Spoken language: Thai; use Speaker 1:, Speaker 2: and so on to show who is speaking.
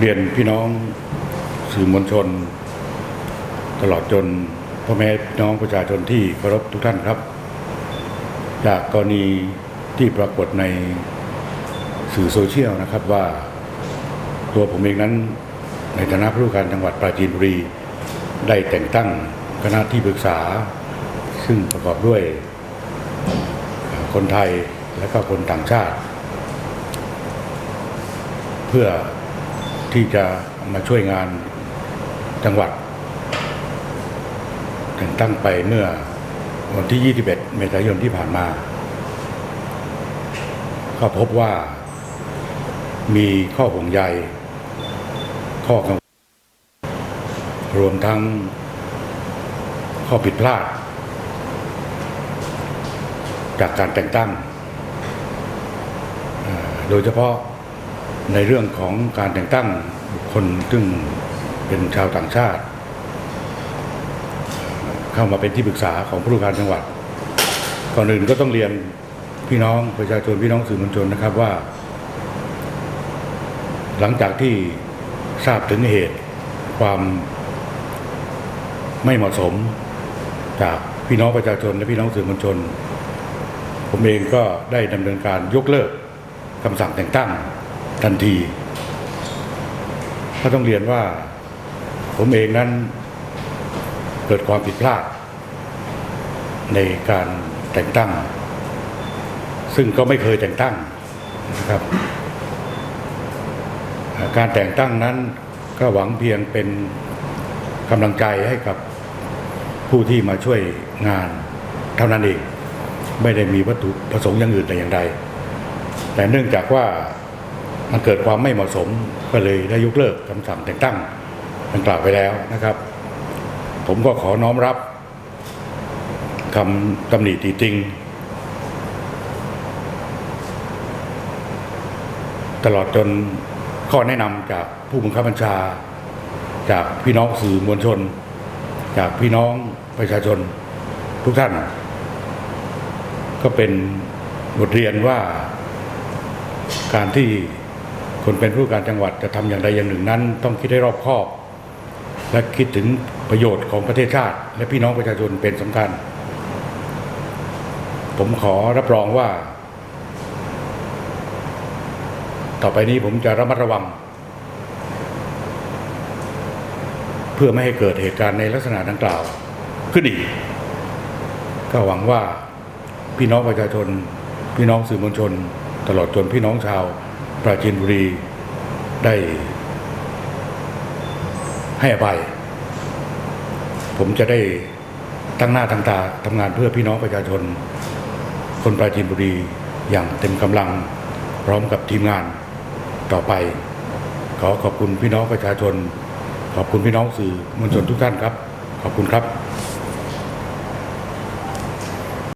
Speaker 1: เรียนพี่น้องสื่อมวลชน ตลอดจนพ่อแม่พี่น้องประชาชนที่เคารพทุกท่านครับ จากกรณีที่ปรากฏในสื่อโซเชียลนะครับว่าตัวผมเองนั้นในฐานะผู้ว่าการจังหวัดปราจีนบุรี ได้แต่งตั้งคณะที่ปรึกษา ซึ่งประกอบด้วย คนไทยและก็คนต่างชาติ เพื่อ ที่จะมาช่วยงานจังหวัดแต่งตั้งไปเมื่อวันที่ 21 เมษายนที่ผ่านมา ก็พบว่ามีข้อห่วงใย ข้อกังวลรวมทั้งข้อผิดพลาด จากการแต่งตั้ง โดยเฉพาะ ในเรื่องของการแต่งตั้งบุคคลซึ่งเป็นชาวต่างชาติ เข้ามาเป็นที่ปรึกษาของผู้ว่าการจังหวัด ก่อนอื่นก็ต้องเรียนพี่น้องประชาชนพี่น้องสื่อมวลชนนะครับว่า หลังจากที่ทราบถึงเหตุความไม่เหมาะสมจากพี่น้องประชาชนและพี่น้องสื่อมวลชน ผมเองก็ได้ดำเนินการยกเลิกคำสั่งแต่งตั้ง ทันทีก็ต้องเรียนว่า ผมเองนั้นเกิดความผิดพลาด ในการแต่งตั้ง ซึ่งก็ไม่เคยแต่งตั้งนะครับ การแต่งตั้งนั้นก็หวังเพียงเป็นกำลังใจให้กับผู้ที่มาช่วยงานเท่านั้นเอง ไม่ได้มีวัตถุประสงค์อย่างอื่นแต่อย่างใด แต่เนื่องจากว่า มันเกิดความไม่เหมาะสมก็เลยได้ยกเลิกคำสั่งแต่งตั้งดังกล่าวไปแล้วนะครับ ผมก็ขอน้อมรับคำตำหนิติติง ตลอดจนข้อแนะนำจากผู้บังคับบัญชา จากพี่น้องสื่อมวลชน จากพี่น้องประชาชนทุกท่าน ก็เป็นบทเรียนว่าการที่ คนเป็นผู้การจังหวัดจะทำอย่างใดอย่างหนึ่งนั้น ต้องคิดให้รอบคอบ และคิดถึงประโยชน์ของประเทศชาติ และพี่น้องประชาชนเป็นสำคัญ ผมขอรับรองว่า ต่อไปนี้ผมจะระมัดระวัง เพื่อไม่ให้เกิดเหตุการณ์ในลักษณะดังกล่าวขึ้นอีกก็หวังว่าพี่น้องประชาชน พี่น้องสื่อมวลชน ตลอดจนพี่น้องชาว ปราจีนบุรีได้ให้อภัย ผมจะได้ตั้งหน้าตั้งตาทำงานเพื่อพี่น้องประชาชน คนปราจีนบุรีอย่างเต็มกำลังพร้อมกับทีมงานต่อไป ขอขอบคุณพี่น้องประชาชน ขอบคุณพี่น้องสื่อมวลชนทุกท่านครับ ขอบคุณครับ